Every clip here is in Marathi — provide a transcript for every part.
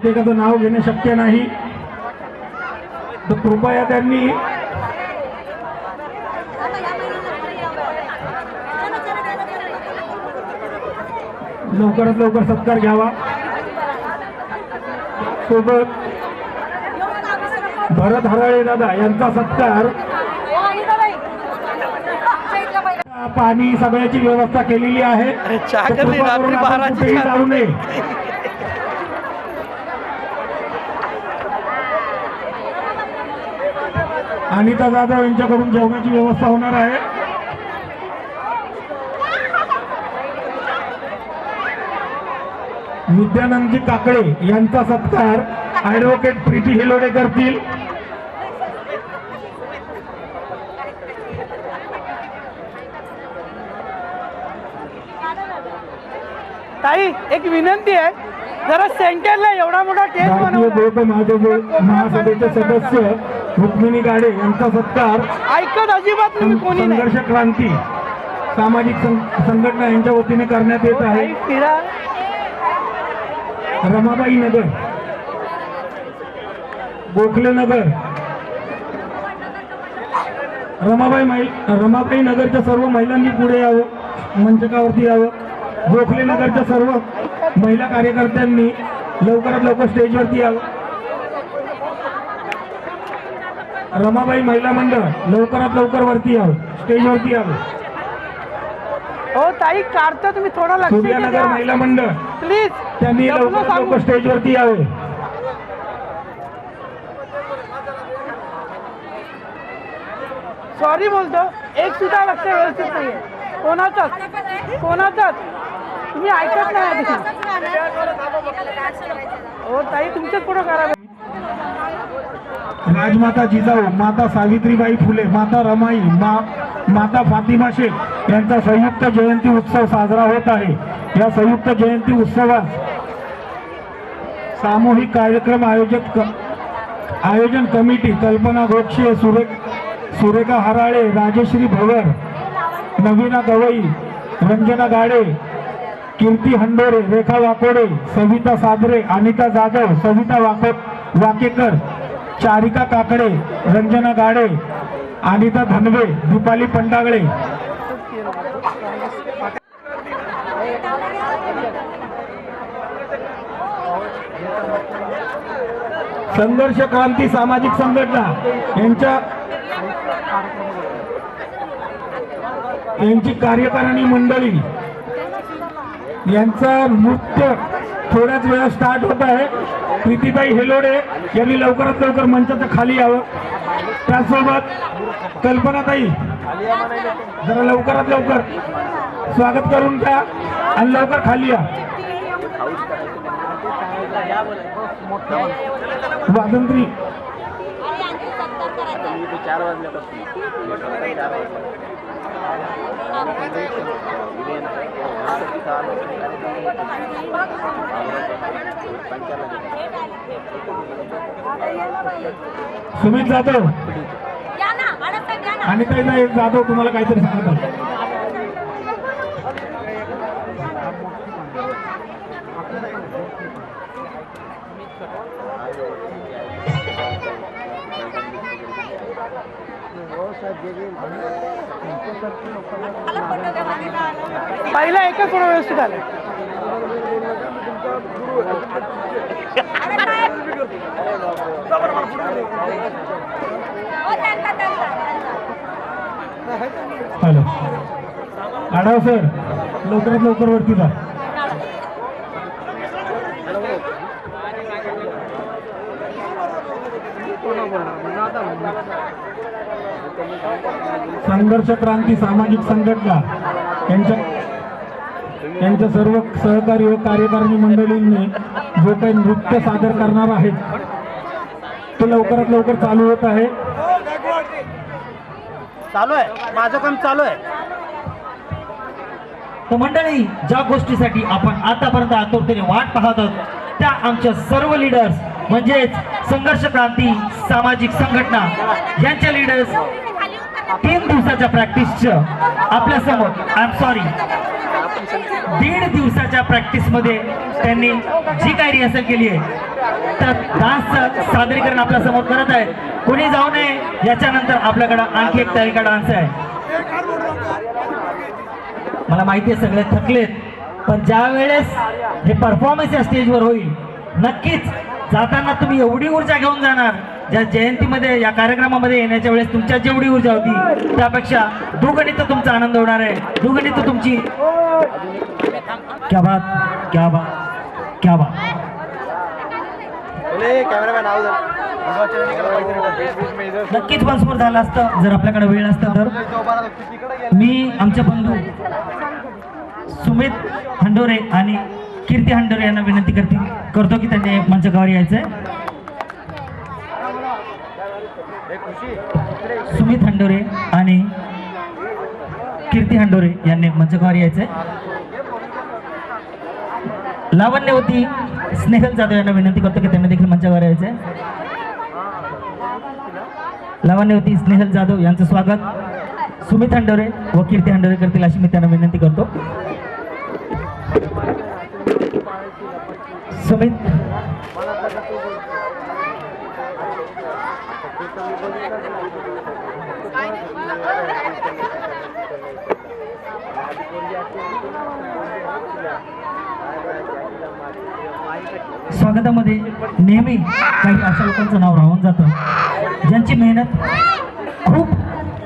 प्रत्येकाचं नाव घेणे शक्य नाही. तर कृपया त्यांनी लवकरात लवकर सत्कार घ्यावा. सोबत भरत हराळे दादा यांचा सत्कार. पाणी सगळ्याची व्यवस्था केलेली आहे तर कर रे, कृपा रात्री करून आपण बाराची कुठेही चहा. जाऊ नये अनिता जाधव यांच्याकडून जेवणाची व्यवस्था होणार आहे. विद्यानंदजी काकडे यांचा सत्कार. ऍडव्होकेट प्रीती हिलोडे करतील. ताई एक विनंती आहे. जरा सेंटरला एवढा मोठा महासभे महासभेचे सदस्य रुक्मिणी गाडे यांचा सत्कार. ऐकत अजिबात कोणी संघर्ष क्रांती. सामाजिक संघटना यांच्या वतीने करण्यात येत आहे. रमाबाई नगर. गोखले नगर. रमाबाई महि- रमाबाई नगरच्या सर्व महिलांनी पुढे यावं मंचकावरती यावं. गोखले नगरच्या सर्व महिला कार्यकर्त्यांनी लवकरात लवकर स्टेजवरती यावं. रमाबाई महिला मंडळ लवकरात लवकर वरती यावं स्टेजवरती यावं हो ताई काढता तुम्ही थोडा लक्ष सूर्यानगर महिला मंडळ प्लीज त्यांनी लवकरात लवकर स्टेजवरती यावे सॉरी बोलतो एक सुद्धा लक्ष व्यवस्थित नाहीये. कोणाचाच? कोणाचाच? तुम्ही ऐकत नाही. हो ताई तुमचेच पुढे करा. राजमाता जिजाऊ माता सावित्रीबाई फुले माता रमाई मा माता फातिमा शेख यांचा संयुक्त जयंती उत्सव साजरा होत आहे. या संयुक्त जयंती उत्सवात सामूहिक कार्यक्रम आयोजक आयोजन कमिटी कल्पना गोक्षे सुरे सुरेखा हराळे राजश्री भवर नवीना गवई रंजना गाडे कीर्ती हंडोरे रेखा वाकोडे सविता सादरे अनिता जाधव सविता वाको वाकेकर चारिका काकडे रंजना गाडे अनिता धनवे दीपाली पंडागळे. संघर्ष क्रांती सामाजिक संघटना यांच्या यांची कार्यकारिणी मंडळी यांचा नृत्य थोड्याच वेळा स्टार्ट होत आहे. प्रीतीबाई हेलोडे यांनी लवकरात लवकर मंचाच्या खाली यावं. त्याचसोबत कल्पनाताई जरा लवकरात लवकर. स्वागत करून घ्या आणि लवकर खाली या. वादंत्री सुमित जाधव. आणि काही जाधव तुम्हाला काहीतरी सांगत पहिला एकच थोडं व्यवस्थित आलं. हॅलो. आढाव सर. लवकरात लवकर वरती जा. संघर्ष क्रांती सामाजिक संघटना यांच्या यांच्या सर्व सहकारी व कार्यकारिणी मंडळींनी जो काही नृत्य सादर करणार आहेत ते लवकरात लवकर चालू होत आहे. चालू आहे. माझं काम चालू आहे. तर मंडळी ज्या गोष्टीसाठी आपण आतापर्यंत आतुरतेने वाट पाहत आहोत त्या आमच्या सर्व लीडर्स म्हणजेच संघर्ष क्रांती सामाजिक संघटना यांच्या लीडर्स तीन दिवसाच्या प्रॅक्टिसचं आपल्यासमोर. आय एम सॉरी दीड दिवसाच्या प्रॅक्टिसमध्ये त्यांनी जी काही रिहर्सल केली आहे तर डान्सचं सादरीकरण आपल्यासमोर करत आहे कोणी जाऊ नये याच्यानंतर आपल्याकडं आणखी एक तरीका डान्स आहे. मला माहिती आहे सगळे थकलेत पण ज्या वेळेस हे परफॉर्मन्स या स्टेजवर होईल नक्कीच जाताना तुम्ही एवढी ऊर्जा घेऊन जाणार. ज्या जयंतीमध्ये या कार्यक्रमामध्ये येण्याच्या वेळेस तुमच्यात जेवढी ऊर्जा होती त्यापेक्षा दुगणित तुमचा आनंद होणार आहे. दुगणित तुमची क्या बात क्या बात क्या बात. नक्कीच बनसमोर झालं असतं. जर आपल्याकडे वेळ असता तर. मी आमचे बंधू सुमित हंडोरे आणि कीर्ती हंडोरे यांना विनंती करते करतो की त्यांनी मंचकावर यायचंय. सुमित हंडोरे आणि कीर्ती हंडोरे यांनी मंचकावर यायचंय. लावण्यवती स्नेहल जाधव यांना विनंती करतो की त्यांनी देखील मंचावर यायचंय. लावण्यवती स्नेहल जाधव यांचं स्वागत. सुमित हंडोरे व कीर्ती हंडोरे करतील अशी मी त्यांना विनंती करतो. सुमित स्वागतामध्ये नेहमी काही अशा लोकांचं नाव राहून जातं ज्यांची मेहनत खूप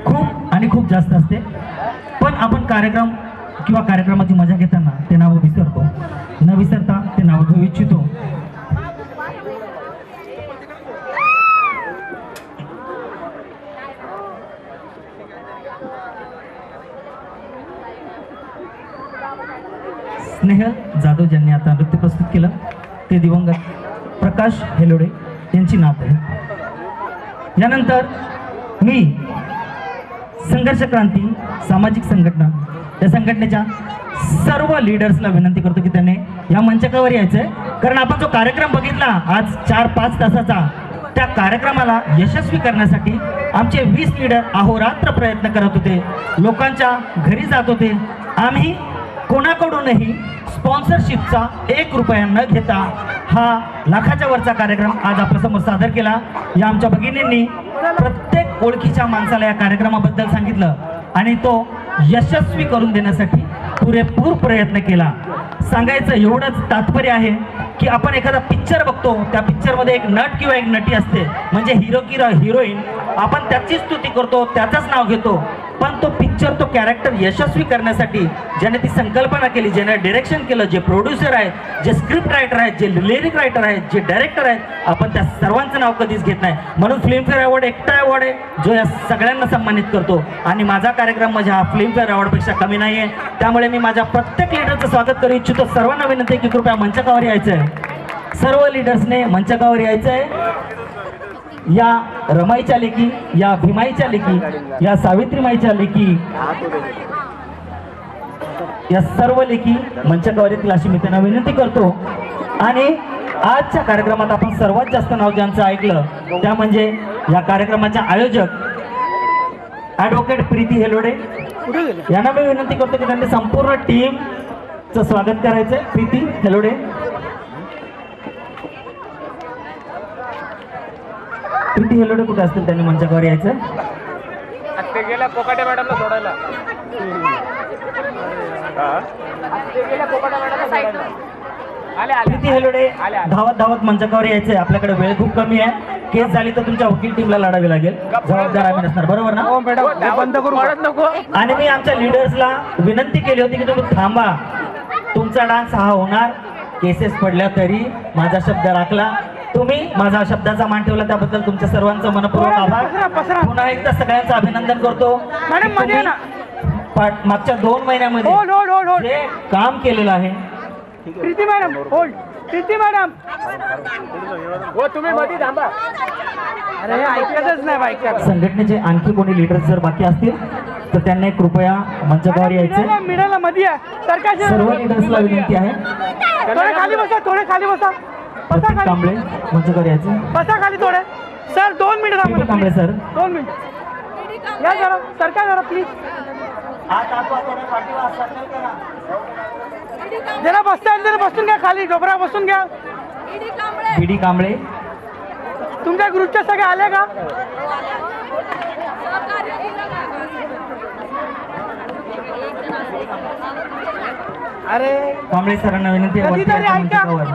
खूप आणि खूप जास्त असते. पण आपण कार्यक्रम किंवा कार्यक्रमाची मजा घेताना ते नावं विसरतो. न विसरता ते नावं घेऊ इच्छितो. स्नेहल जाधव ज्यांनी आता नृत्य प्रस्तुत केलं ते दिवंगत प्रकाश हेलोडे यांची नात आहे. यानंतर मी संघर्ष क्रांती सामाजिक संघटना या संघटनेच्या सर्व लीडर्सला विनंती करतो की त्यांनी या मंचकावर यायचं आहे कारण आपण जो कार्यक्रम बघितला आज चार पाच तासाचा त्या कार्यक्रमाला यशस्वी करण्यासाठी आमचे वीस लीडर अहोरात्र प्रयत्न करत होते. लोकांच्या घरी जात होते. आम्ही कोणाकडूनही स्पॉन्सरशिपचा एक रुपया न घेता हा लाखाच्या वरचा कार्यक्रम आज आपल्यासमोर सादर केला. या आमच्या भगिनींनी प्रत्येक ओळखीच्या माणसाला या कार्यक्रमाबद्दल सांगितलं आणि तो यशस्वी करून देण्यासाठी पुरेपूर प्रयत्न केला. सांगायचं एवढंच तात्पर्य आहे की आपण एखादा पिक्चर बघतो त्या पिक्चरमध्ये एक नट किंवा एक नटी असते. म्हणजे हिरो किंवा हिरोईन आपण त्याची स्तुती करतो त्याचंच नाव घेतो. पण तो पिक्चर तो कॅरेक्टर यशस्वी करण्यासाठी ज्याने ती संकल्पना केली ज्याने डिरेक्शन केलं जे प्रोड्युसर आहेत जे स्क्रिप्ट रायटर आहेत जे लिरिक रायटर आहेत जे डायरेक्टर आहेत आपण त्या सर्वांचं नाव कधीच घेत नाही. म्हणून फिल्मफेअर अवॉर्ड एकटा अवॉर्ड आहे जो या सगळ्यांना सन्मानित करतो. आणि माझा कार्यक्रम माझ्या हा फिल्मफेअर अवॉर्डपेक्षा कमी नाही आहे त्यामुळे मी माझ्या प्रत्येक लिडरचं स्वागत करू इच्छितो. सर्वांना विनंती की कृपया मंचकावर यायचं आहे सर्व लिडर्सने मंचकावर यायचं आहे या रमाईच्या लेखी या भीमाईच्या लेखी या सावित्रीमाईच्या लेखी या सर्व लेखी मंचकावर अशी मी त्यांना विनंती करतो. आणि आजच्या कार्यक्रमात आपण सर्वात जास्त नाव ज्यांचं ऐकलं त्या म्हणजे या कार्यक्रमाच्या आयोजक ॲडव्होकेट प्रीती हेलोडे. यांना मी विनंती करतो की त्यांनी संपूर्ण टीमचं स्वागत करायचं प्रीती हेलोडे. प्रीती हेलोडे कुठे असतील त्यांनी मंचावर यायचं? ते गेल्या कोकाटे मॅडमला सोडायला. ते गेल्या कोकाटे मॅडमला सोडायला. आले आले. प्रीती हेलोडे धावत धावत मंचावर यायचंय. आपल्याकडे वेळ खूप कमी आहे. केस झाली तर तुमच्या वकील टीमला लढावी लागेल. जबाबदार आम्ही नसणार. बरोबर ना? हो मॅडम. बंद करू वाढत नको. आणि मी आमच्या लिडर्सला विनंती केली होती की तुम्ही थांबा. तुमचा डान्स हा होणार. केसेस पडल्या तरी माझा शब्द राखला. तुम्ही माझा शब्दाचा मान ठेवला त्याबद्दल तुमच्या सर्वांचं मनपूर्वक पसरा, आभार. पुन्हा एकदा सगळ्यांचं अभिनंदन करतो. मागच्या दोन महिन्यामध्ये काम केलेलं आहे Preeti madam hold Preeti madam. हो तुम्ही मध्ये थांबा. अरे ऐकतच नाही बायका संघटनेचे आणखी कोणी लीडर्स जर बाकी असतील तर त्यांनी कृपया मंचावर यायचे मिडाला मध्ये आहे सरकारच्या सर्व लीडर्सला विनंती आहे. थोडे खाली बसा थोडे खाली बसा. प्रतीक कांबळे मंचावर यायचे बसा खाली थोडे. सर दोन मिनिट. पी. कांबळे सर. दोन मिनिट. या जरा सरकार जरा प्लीज जरा बसता येईल जरा बसून घ्या खाली डोबरा बसून घ्या. E D Kamble. तुमच्या ग्रुपच्या सगळे आले का? सहकार्य दिलं का? अरे. कांबळे सरांना विनंती आहे वरती कधीतरी यायचं ऐका. मंचावर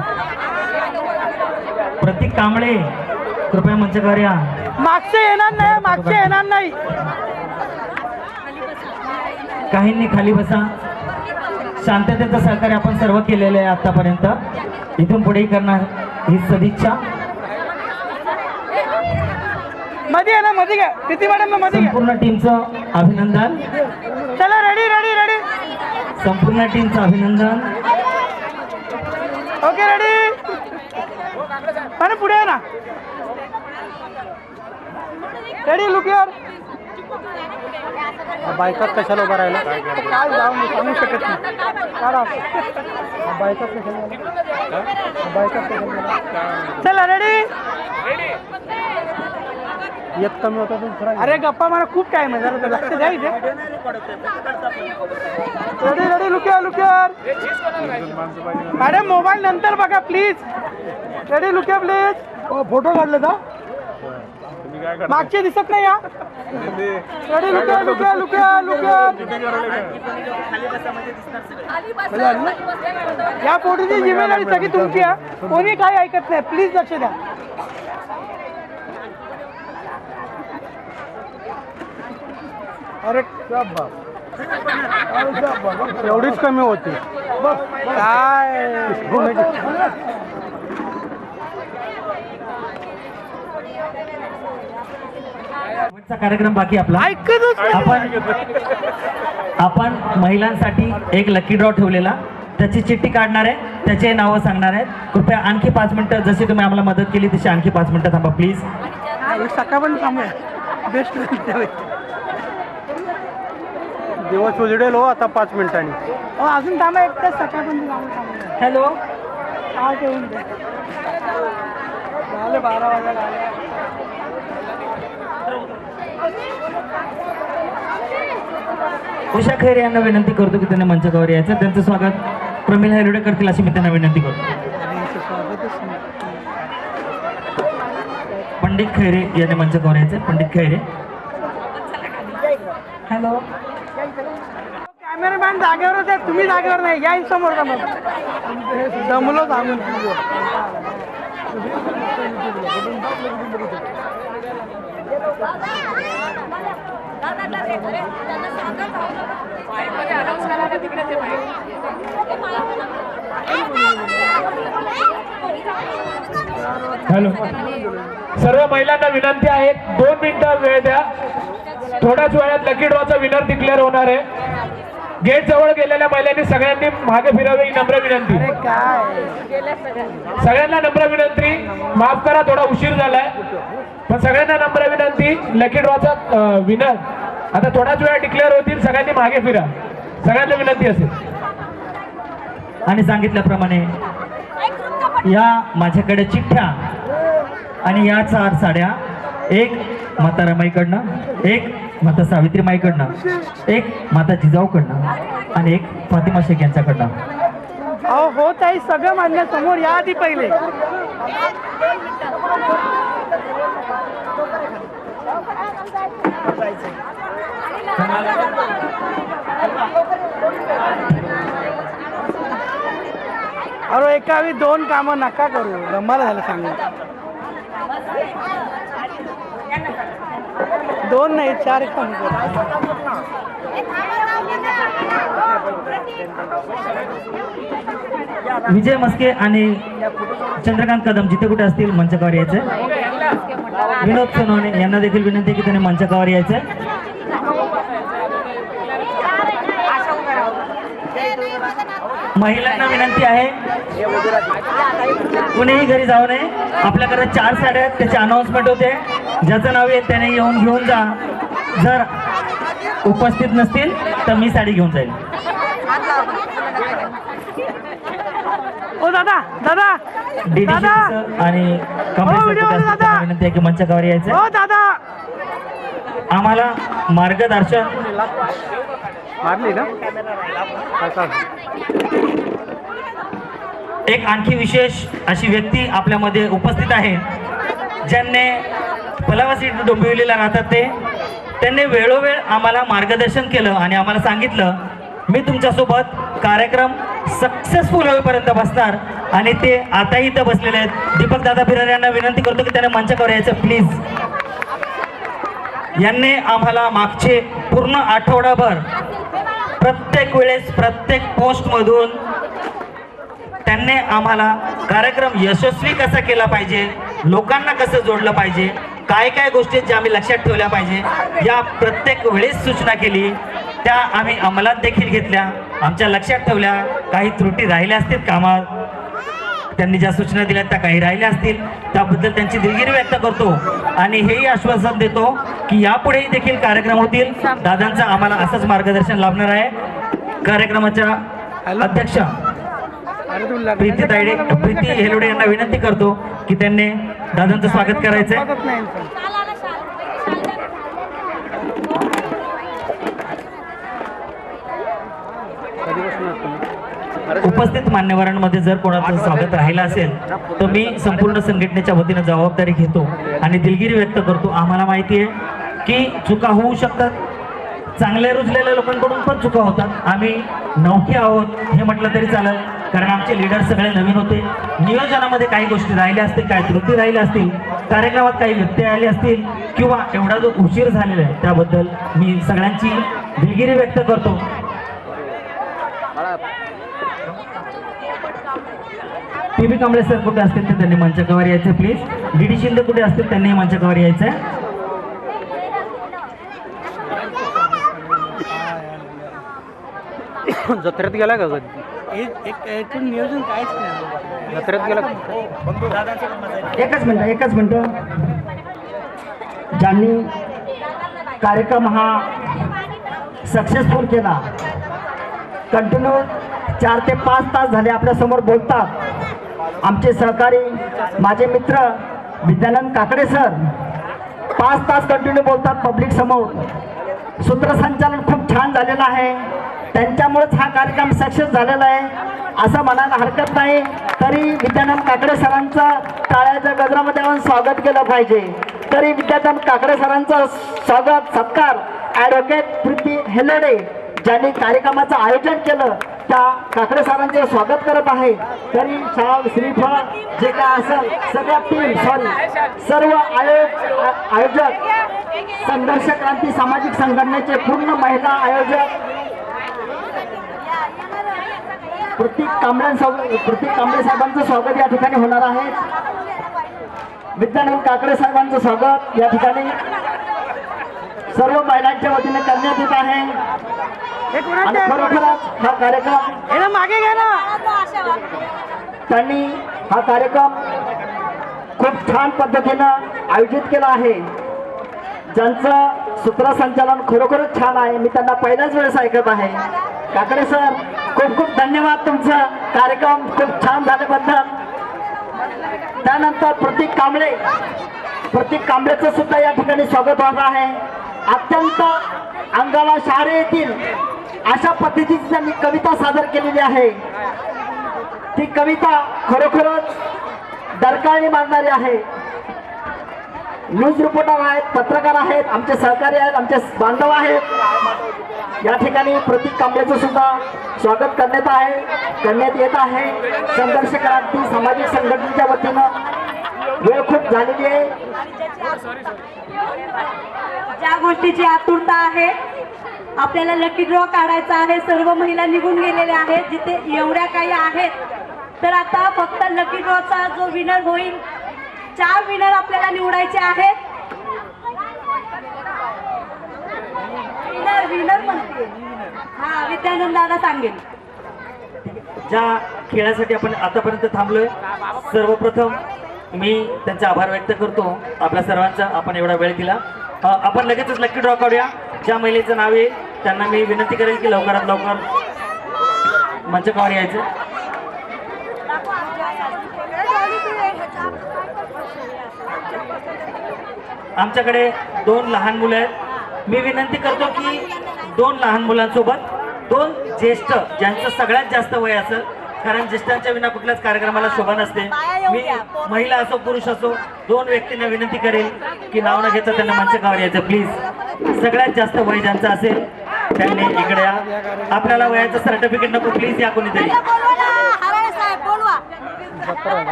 प्रतीक कांबळे कृपया मंचावर या मागचे येणार नाही मागचे येणार नाही. काहींनी खाली बसा. शांततेचं सहकार्य आपण सर्व केलेलं आहे आतापर्यंत. इथून पुढेही करणार ही सदिच्छा. मध्ये आहे ना मध्ये घ्या. प्रीती मॅडममध्ये घ्या. संपूर्ण टीमचं अभिनंदन. चला रेडी रेडी रेडी संपूर्ण टीमचं अभिनंदन. ओके रेडी आणि पुढे आहे ना. रेडी लुक युअर बायकात कशाला उभा राहिला? काय जाऊ मी सांगू शकत नाही. काढा. बायकात कशाला बायकात कशाला चला रेडी येत कमी होता अरे गप्पा मला खूप टाइम आहे. जरा लक्ष द्या इथे. रेडी रेडी लुक्यावर लुक्यावर मॅडम मोबाईल नंतर बघा प्लीज रेडी लुक्या प्लीज फोटो काढले का? मागचे दिसत नाही या रेडी लुक्या लुक्या लुक्या लुक्या खाली बस खाली बस. या फोटोची जिम्मेदारी सगळी तुमची आहे कोणी काही ऐकत नाही प्लीज लक्ष द्या. अरे क्या बात. एवढीच कमी होती. काय? कार्यक्रम बाकी आपला. आपण आपण महिलांसाठी एक लकी ड्रॉ ठेवलेला. त्याची चिठ्ठी काढणार आहे त्याचे नावं सांगणार आहेत. कृपया आणखी पाच मिनिटं जशी तुम्ही आम्हाला मदत केली तशी आणखी पाच मिनिटं थांबा प्लीज सकाळ पण थांबूया. बेस्ट दिवस उजडेल हो आता पाच मिनिटांनी. हो अजून थांबा एक तास सकाळ पण थांबूया. हॅलो काय ठेवून द्या झाले बारा वाजायला आले उषा खैरे यांना विनंती करतो की त्यांना मंचकावर यायचं. त्यांचं स्वागत प्रमिला हेलोडे करतील अशी मी त्यांना विनंती करतो. पंडित खैरे यांनी मंचकावर यायचं पंडित खैरे. हॅलो. कॅमेरामॅन जागेवरच आहे तुम्ही जागेवर नाही. या समोर जमलो मग? सांगून हॅलो. सर्व महिलांना विनंती आहे दोन मिनिटं वेळ द्या. थोड्याच वेळात लकी ड्रॉचा विनर डिक्लेअर होणार आहे. गेट जवळ गेलेल्या महिलांनी सगळ्यांनी मागे फिरावे ही नम्र विनंती. सगळ्यांना नम्र विनंती. माफ करा थोडा उशीर झालाय. पण सगळ्यांना नम्र विनंती. लकी ड्रॉचा विनर आता थोड्याच वेळा डिक्लेअर होतील. सगळ्यांनी मागे फिरा. सगळ्यांना विनंती असेल. आणि सांगितल्याप्रमाणे या माझ्याकडे चिठ्ठ्या आणि या चार साड्या एक माता रमाईकडनं एक माता सावित्री माईकडनं एक माता जिजाऊकडनं आणि एक फातिमा शेख यांच्याकडनं. अहो होत आहे सगळं मान्य समोर या आधी पहिले. अरे एका वेळी दोन कामं नका करू. गमाला झालं सांगून. दोन नाही चार काम विजय मस्के आणि चंद्रकांत कदम जिथे कुठे असतील मंचकावर यायचे. विनोद सोनवणे यांना देखील विनंती की त्यांनी मंचकावर यायचं. महिलांना विनंती आहे कुणीही घरी जाऊ नये. आपल्याकडे चार साड्या आहेत त्याची अनाऊन्समेंट होते. ज्याचं नाव येईल त्याने येऊन घेऊन जा. जर उपस्थित नसतील तर मी साडी घेऊन जाईल. ओ दादा दादा दादा. आणि विनंती आहे की मंचकावर यायचं? ओ दादा. आम्हाला मार्गदर्शन मारली ना? एक आणखी विशेष अशी व्यक्ती आपल्यामध्ये उपस्थित आहे ज्यांनी पलावासी डोंबिवलीला राहतात ते. त्यांनी वेळोवेळ आम्हाला मार्गदर्शन केलं आणि आम्हाला सांगितलं मी तुमच्यासोबत कार्यक्रम सक्सेसफुल होईपर्यंत बसणार आणि ते आताही इथं बसलेले आहेत. दीपक दादा बिरार यांना विनंती करतो की त्यांना मंचावर यायचं प्लीज यांनी आम्हाला मागचे पूर्ण आठवडाभर प्रत्येक वेळेस प्रत्येक पोस्टमधून त्यांनी आम्हाला कार्यक्रम यशस्वी कसा केला पाहिजे लोकांना कसं जोडलं पाहिजे काय काय गोष्टी ज्या आम्ही लक्षात ठेवल्या पाहिजे या प्रत्येक वेळेस सूचना केली त्या आम्ही अंमलात देखील घेतल्या आमच्या लक्षात ठेवल्या काही त्रुटी राहिल्या असतील कामात त्यांनी ज्या सूचना दिल्या त्या काही राहिल्या असतील त्याबद्दल त्यांची दिलगिरी व्यक्त करतो आणि हेही आश्वासन देतो की यापुढेही देखील कार्यक्रम होतील. दादांचं आम्हाला असंच मार्गदर्शन लाभणार आहे. कार्यक्रमाच्या अध्यक्षा प्रीती तायडे प्रीती हेलोडे यांना विनंती करतो की त्यांनी दादांचं स्वागत करायचंय? उपस्थित मान्यवरांमध्ये जर कोणाचं स्वागत राहिलं असेल तर मी संपूर्ण संघटनेच्या वतीनं जबाबदारी घेतो आणि दिलगिरी व्यक्त करतो. आम्हाला माहिती आहे की चुका होऊ शकतात. चांगले रुजलेल्या लोकांकडून पण चुका होतात. आम्ही नौखे आहोत हे म्हटलं तरी चालेल. कारण आमचे लीडर सगळे नवीन होते. नियोजनामध्ये काही गोष्टी राहिल्या असतील काही त्रुटी राहिल्या असतील कार्यक्रमात काही व्यत्यय आले असतील किंवा एवढा जो उशीर झालेला आहे त्याबद्दल मी सगळ्यांची दिलगिरी व्यक्त करतो. पी बी कांबळे सर कुठे असतील तर त्यांनी मंचकावर यायचं प्लीज डी डी शिंदे कुठे असतील त्यांनी मंचकावर यायचं. जत्रेत गेला का कधी? यातून नियोजन काहीच नाही जत्रेत गेला का? एकच मिनिट एकच मिनिट. ज्यांनी कार्यक्रम हा सक्सेसफुल केला कंटिन्यू चार ते पाच तास झाले आपल्यासमोर बोलतात. आमचे सहकारी माझे मित्र विद्यानंद काकडे सर पाच तास कंटिन्यू बोलतात पब्लिक समोर. सूत्रसंचालन खूप छान झालेलं आहे. त्यांच्यामुळेच हा कार्यक्रम सक्सेस झालेला आहे. असं म्हणायला हरकत नाही. तरी विद्यानंद काकडे सरांचं टाळ्याच्या गजरामध्ये आपण स्वागत केलं पाहिजे. तरी विद्यानंद काकडे सरांचं स्वागत सत्कार ॲडव्होकेट प्रीती हेलडे ज्यांनी कार्यक्रमाचं आयोजन केलं त्या काकडे सरांचे स्वागत करत आहे. तरी शाम श्रीफळ जे काय असेल सगळ्या टीम सॉरी सर्व आयोग आयोजक संघर्ष क्रांती सामाजिक संघटनेचे पूर्ण महिला आयोजक प्रतीक कांबळे प्रतीक कांबळे साहेबांचं स्वागत या ठिकाणी होणार आहे. विद्यानंद काकडे साहेबांचं स्वागत या ठिकाणी. सर्व महिलांच्या वतीने करण्यात येत आहे. हे आणि? खरोखरच हा कार्यक्रम मागे. त्यांनी हा कार्यक्रम खूप छान पद्धतीनं आयोजित केला आहे. ज्यांचं सूत्रसंचालन खरोखरच छान आहे. मी त्यांना पहिल्याच वेळेस ऐकत आहे. काकडे सर खूप खूप धन्यवाद तुमचा. कार्यक्रम खूप छान झाल्याबद्दल. त्यानंतर प्रतीक कांबळे. प्रतीक कांबळेचं सुद्धा या ठिकाणी स्वागत होत आहे. अत्यंत अंगाला शहारे येतील अशा पद्धतीची त्यांनी कविता सादर केलेली आहे. ती कविता खरोखरच दरकाळी मारणारी आहे. न्यूज रिपोर्टर आहेत पत्रकार आहेत आमचे सहकारी आहेत आमचे बांधव आहेत. या ठिकाणी प्रतीक कांबळेचं सुद्धा स्वागत करण्यात आहे करण्यात येत आहे. संघर्ष क्रांती सामाजिक संघटनेच्या वतीनं वेळ खूप झालेली आहे. ज्या गोष्टीची आतुरता आहे आपल्याला लकी ड्रॉ काढायचा आहे सर्व महिला निघून गेलेल्या आहेत जिथे एवढ्या काही आहेत तर आता फक्त लकी ड्रॉचा जो विनर होईल चार विनर आपल्याला निवडायचे आहेत. विनर विनर म्हणते. हा विद्यानंद दादा सांगेल. ज्या खेळासाठी आपण आतापर्यंत थांबलोय सर्वप्रथम मी त्यांचे आभार व्यक्त करतो. आपल्या सर्वांचा आपण एवढा वेळ दिला. आपण लगेचच लकी ड्रॉ काढूया. ज्या महिलेचं नाव आहे त्यांना मी विनंती करेल की लवकरात लवकर मंचकावर यायचं. आमच्याकडे दोन लहान मुलं आहेत. मी विनंती करतो की दोन लहान मुलांसोबत दोन ज्येष्ठ ज्यांचं सगळ्यात जास्त वय असेल कारण ज्येष्ठांच्या विना कुठल्याच कार्यक्रमाला शोभा नसते. मी महिला असो पुरुष असो दोन व्यक्तींना विनंती करेल की नाव न घेता त्यांना मंचकावर यायचं. प्लीज सगळ्यात जास्त वय ज्यांचं असेल त्यांनी इकडे या. आपल्याला वयाचं सर्टिफिकेट नको प्लीज या कोणीतरी.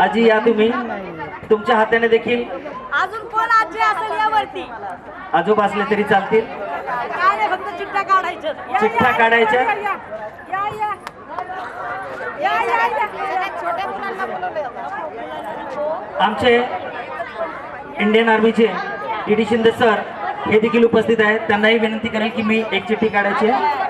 आजी या तुम्ही. तुमच्या हाताने देखील अजून कोण आजी असेल यावरती आजोबा असले तरी चालतील काय नाही फक्त चिठ्ठ्या काढायच्या या, चिठ्ठ्या या, काढायच्या? या, या. या, या. या, या, या. छोट्या मुलांना बोलवलंय. आमचे इंडियन आर्मीचे डी डी शिंदे सर हे देखील उपस्थित आहेत त्यांनाही विनंती करेल की मी एक चिठ्ठी काढायची आहे.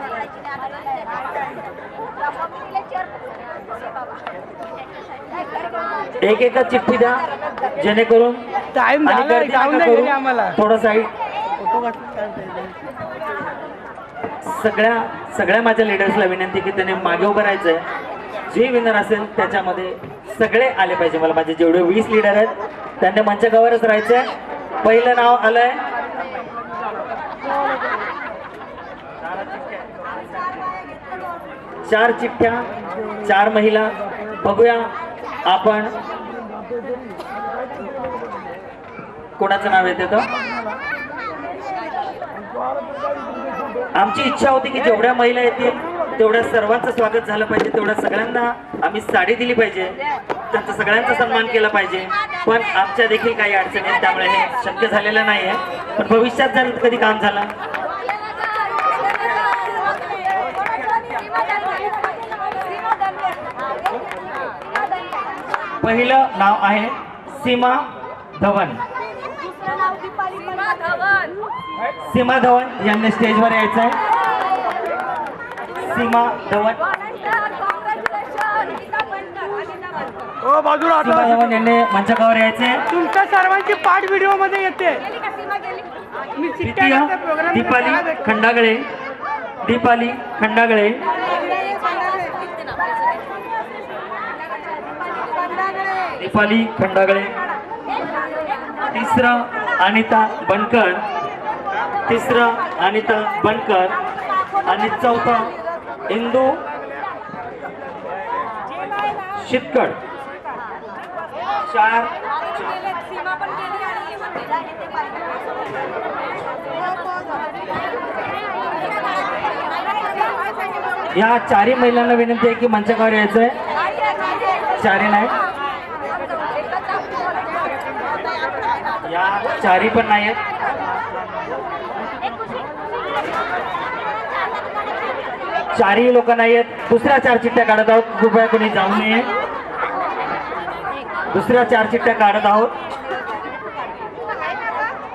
एक एकच चिठ्ठी द्या जेणेकरून टाइम आणि झालाय गर्दी जाऊन नका द्या घरी करू. आम्हाला. थोडं साईड. सगळ्या सगळ्या माझ्या लिडर्सला विनंती की त्याने मागे उभं राहायचंय. जे विनर असेल त्याच्यामध्ये सगळे आले पाहिजे. मला माझे जेवढे वीस लिडर आहेत त्यांनी मंचकावरच राहायचंय. पहिलं नाव आलंय. चार चिठ्ठ्या चार महिला. बघूया आपण कोणाचं नाव येते तर आमची इच्छा होती की जेवढ्या महिला येतील तेवढ्या सर्वांचं स्वागत झालं पाहिजे तेवढ्या सगळ्यांना आम्ही साडी दिली पाहिजे. त्यांचा सगळ्यांचा सन्मान केला पाहिजे. पण आमच्या देखील काही अडचणी आहेत त्यामुळे हे शक्य झालेलं नाही आहे पण भविष्यात जर कधी काम झालं? पहिलं नाव आहे सीमा धवन. सीमा धवन यांनी स्टेजवर यायचं आहे सीमा धवन. हो बाजूला सीमा. धवन यांनी मंचकावर यायचं तुमच्या सर्वांची पाठ व्हिडिओमध्ये येते मी चिठ्ठ्या दीपाली? खंडागळे. दीपाली खंडागळे. दीपाली खंडागळे. तिसरं अनिता बनकर. तिसरं अनिता बनकर आणि चौथं इंदू शितकड. चार. या चारही महिलांना विनंती आहे की मंचकावर यायचं आहे. चारी नाही. या चारी पण नाही आहेत चारही लोक नाही आहेत. दुसऱ्या चार चिठ्ठ्या काढत आहोत. कृपया कोणी जाऊ नये. दुसऱ्या चार चिठ्ठ्या काढत आहोत.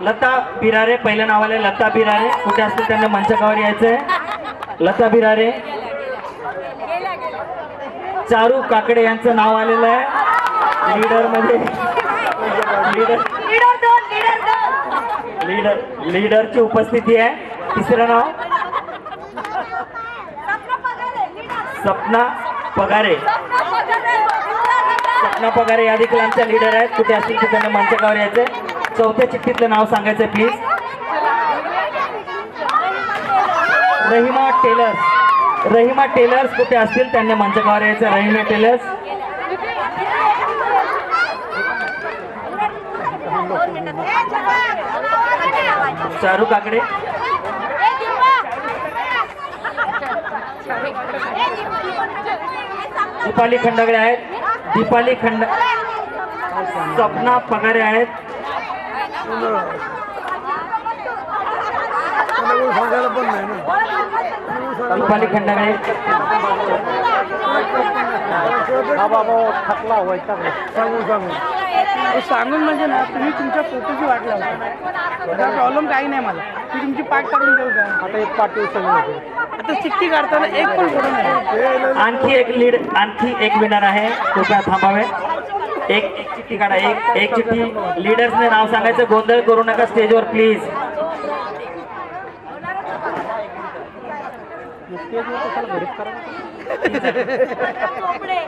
लता बिरारे पहिल्या नावाले लता बिरारे. कुठे असतील त्यांना मंचकावर यायचंय. लता बिरारे. चारू काकडे यांचं नाव आलेलं आहे. लीडरमध्ये. लीडर लीडर लीडरची उपस्थिती आहे. तिसरं नाव. सपना पगारे. सपना पगारे या देखील आमच्या लीडर आहेत. कुठे असतील की त्यांना मंचकावर यायचंय. चौथ्या चिठ्ठीतलं नाव सांगायचंय please Rahima tailors Rahima tailors कुठे असतील त्यांनी मंचकावर यायचं रहिमा टेलर्स शाहरुख काकडे दीपाली खंडागळे आहेत. दीपाली खंड सपना पगारे आहेत. दीपाली सांगू सांगू सांगून म्हणजे ना तुम्ही तुमच्या फोटोची वाट लावता प्रॉब्लेम काही नाही मला. मी तुमची पाठ काढून देऊ का? आता एक पाठ आता चिठ्ठी काढताना एक पण फोटो नाही. आणखी एक लीड आणखी एक विनर आहे. कृपया थांबावे. एक एक चिठ्ठी काढा एक एक चिठ्ठी. लीडर्सने नाव सांगायचं. गोंधळ करू नका स्टेजवर प्लीज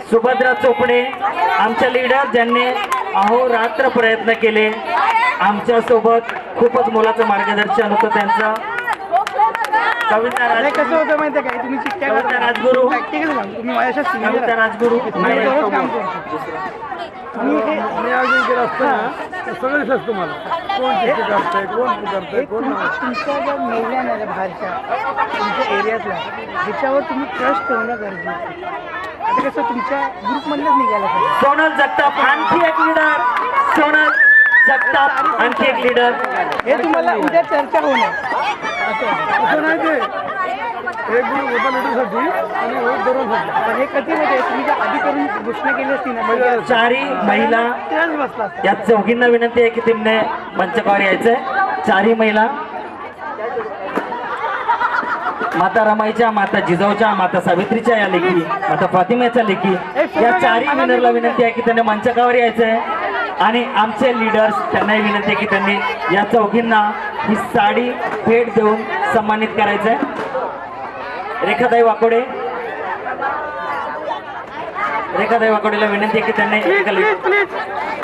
सुभद्रा चोपडे आमच्या लीडर ज्यांनी अहोरात्र प्रयत्न केले आमच्यासोबत खूपच मोलाचं मार्गदर्शन होतं त्यांचं. कविता राज कसं होतं माहिती आहे काय तुम्ही चिठ्ठ्या कविता तुम्ही राजगुरू मी करतो मी हे. सगळेच असतं मला कोण किती करतंय कोण करतंय कोण. तुमच्या ज्या महिला आहेत ना बाहेरच्या तुमच्या एरियातल्या ह्याच्यावर तुम्ही ट्रस्ट ठेवणं गरजेचं आहे. आता कसं तुमच्या ग्रुपमधलंच निघायला पाहिजे. सोनल जगताप आणखी एक लीडर सोनल जगताप आणखी एक लीडर हे तुम्हाला उद्या चर्चा होणार. असं नाही ते. एक ग्रुप होता लिडरसाठी आणि एक दरोसाठी पण हे कधी म्हणजे तुम्ही जर आधी करून घोषणा केली असती ना म्हणजे चारी महिला तेच बसला असता या चौघींना विनंती आहे की तेमने मंचकावर यायचंय. चारही महिला. माता रमाईच्या माता जिजाऊच्या माता सावित्रीच्या या लेखी माता फातिम्याच्या लेखी. या चारही विनरला विनंती आहे की त्यांनी मंचकावर यायचंय. आणि आमचे लीडर्स त्यांनाही विनंती आहे की त्यांनी या चौघींना ही साडी भेट देऊन सन्मानित करायचंय. रेखाताई वाकोडे. रेखाताई वाकोडेला विनंती आहे की त्यांनी प्लीज एका प्लीज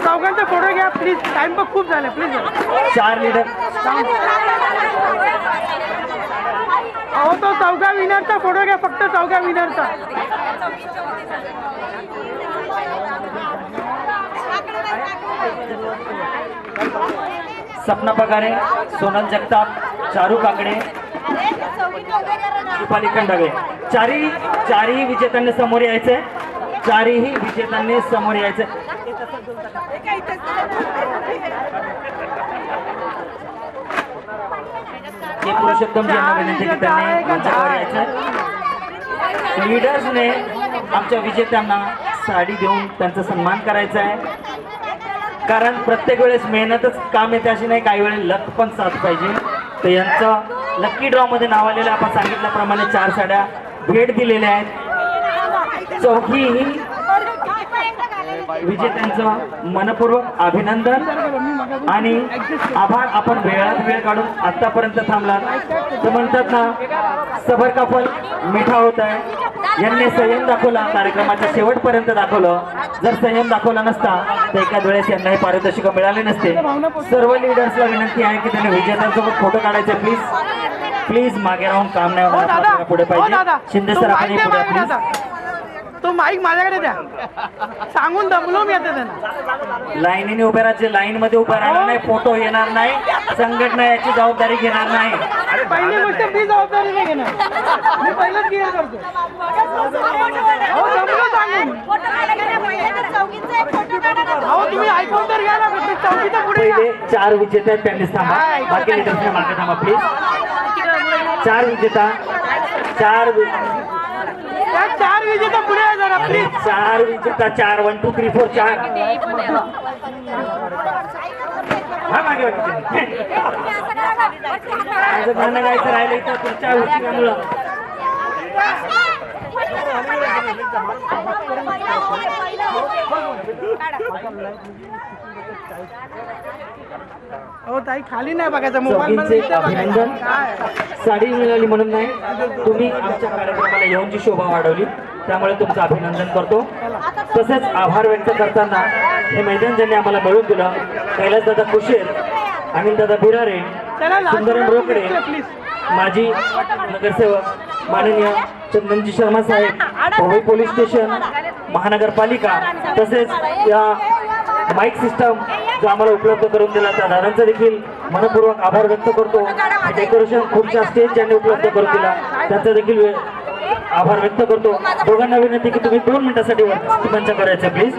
चौघांचा फोटो घ्या प्लीज टाइम पण खूप झाला. प्लीज चार लीडर अहो तो चौघा विनरचा फोटो घ्या फक्त चौघा विनरचा सपना पगारे सोनल जगताप चारू काकडे रुपाली खंडावे चारही चारही विजेत्यांनी समोर यायचंय. चारही विजेत्यांनी समोर यायचंय. पुरुषोत्तम यांना विनंती की त्यांनी मंचावर लीडर्सने आमच्या विजेत्यांना साडी देऊन त्यांचा सन्मान करायचा आहे कारण प्रत्येक वेळेस मेहनतच काम येते अशी नाही काही वेळेस लक पण साथ पाहिजे. तर यांचं लक्की ड्रॉमध्ये नाव आलेलं आपण सांगितल्याप्रमाणे चार साड्या भेट दिलेल्या आहेत. चौघीही विजेत्यांचं मनपूर्वक अभिनंदन आणि आभार आपण वेळात वेळ काढून आतापर्यंत थांबला तर म्हणतात ना सबर का फल मिठा होत आहे. यांनी संयम दाखवला कार्यक्रमाच्या शेवटपर्यंत दाखवलं. जर संयम दाखवला नसता तर एखाद वेळेस यांना हे पारितोषिक मिळाले नसते. सर्व लीडर्सला विनंती आहे की त्यांनी विजेत्यांसोबत फोटो काढायचे प्लीज प्लीज मागे राहून काम नाही पुढे पाहिजे. शिंदे सर आपण तो माईक माझ्याकडे द्या. सांगून दमलो मी आता त्यांना. लाईनीने उभे राहायचे लाईन मध्ये उभे राहणार नाही फोटो येणार नाही संघटना याची जबाबदारी घेणार नाही. पहिली गोष्ट मी जबाबदारी नाही घेणार. मी पहिलंच क्लिअर करतो हो दमलो सांगून. अहो तुम्ही ऐकून तर घ्या ना फक्त चौकीच्या पुढे या. पहिले चार विजेते आहेत त्यांनीच थांबा. बाकी लिडर्सने मागे थांबा प्लीज चार विजेता चार चार विजेता पुढे जरा अरे प्लीज चार विजेता चार वन टू थ्री फोर चार. हा मागे बाकीचे. माझं गाणं गायचं राहिलं इथं तुमच्या उशिरामुळं. हो ताई खाली नाही बघायचं. मोबाईल अभिनंदन. साडी मिळाली म्हणून नाही. तुम्ही आमच्या कार्यक्रमाला येऊन जी शोभा वाढवली त्यामुळे तुमचं अभिनंदन करतो. तसेच आभार व्यक्त करताना हे मैदान ज्यांनी आम्हाला मिळवून दिलं कैलास दादा कुशेर अनिल दादा बिरारे सुंदरम रोकडे माजी नगरसेवक माननीय चंदनजी शर्मा साहेब पोलीस स्टेशन महानगरपालिका तसेच या माईक सिस्टम जो आम्हाला उपलब्ध करून दिला त्या दादांचा देखील मनपूर्वक आभार व्यक्त करतो. डेकोरेशन खूपशा स्टेज ज्यांनी उपलब्ध करून दिला त्यांचा देखील आभार व्यक्त करतो. दोघांना विनंती की तुम्ही दोन मिनिटासाठी मंच करायचं प्लीज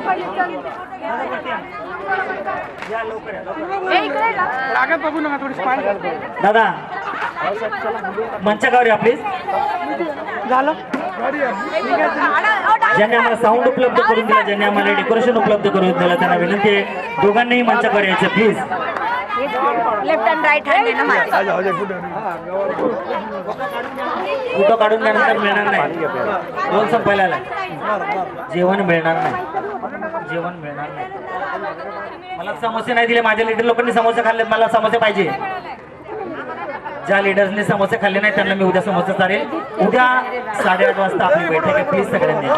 दादा मंचावर या प्लीज झालं? ज्यांनी आम्हाला साऊंड उपलब्ध करून दिला ज्यांनी आम्हाला डेकोरेशन उपलब्ध करून दिलं त्यांना विनंती आहे दोघांनाही मंचावर यायचं please left and right photo काढून त्यानंतर मिळणार नाही. दोन संपायला. जेवण मिळणार नाही. जेवण मिळणार नाही. मला समोसे नाही दिले माझ्या लिडर लोकांनी समोसे खाल्ले मला समोसे पाहिजे. ज्या लिडर्सने समोसे खाल्ले नाही त्यांना मी उद्या समोसे चालेल उद्या साडेआठ वाजता आपली बैठक आहे प्लीज सगळ्यांनी.